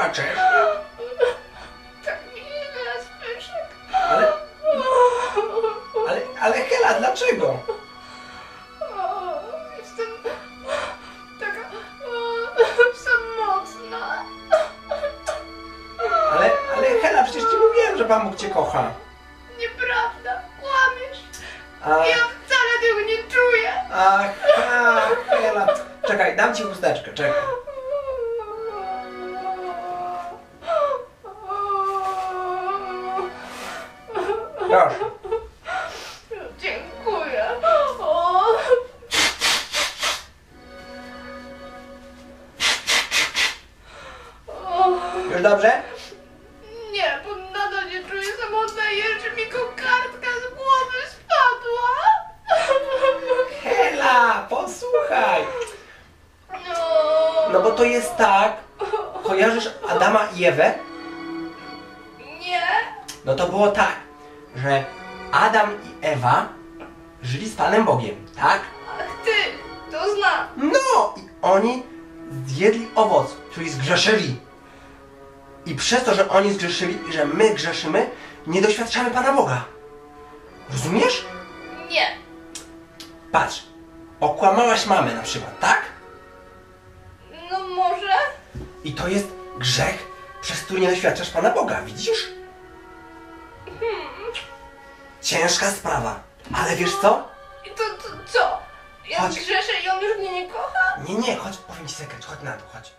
Płaczesz? Tak mi źle, Zbyszek. Ale, ale, ale Hela, dlaczego? Jestem taka samotna. Ale, ale Hela, przecież ci mówiłem, że Pan Bóg cię kocha. Nieprawda, kłamiesz. A, Ja wcale tego nie czuję. ach, Hela. Czekaj, dam ci chusteczkę, czekaj. Proszę. Dziękuję. O, o, Już dobrze? nie, bo nadal nie czuję samotnej, jeszcze mi kokardka z głowy spadła. Hela, posłuchaj. No, No bo to jest tak. Kojarzysz Adama i Ewę? nie. No to było tak, że Adam i Ewa żyli z Panem Bogiem, tak? Ach ty, to znam. No i oni zjedli owoc, czyli zgrzeszyli. I przez to, że oni zgrzeszyli i że my grzeszymy, nie doświadczamy Pana Boga. Rozumiesz? Nie. Patrz, okłamałaś mamę na przykład, tak? No może? I to jest grzech, przez który nie doświadczasz Pana Boga, widzisz? Ciężka sprawa. Ale wiesz co? I to, to co? Ja Chodź. grzeszę i on już mnie nie kocha? Nie, nie, chodź, powiem ci sekret, chodź na to, chodź.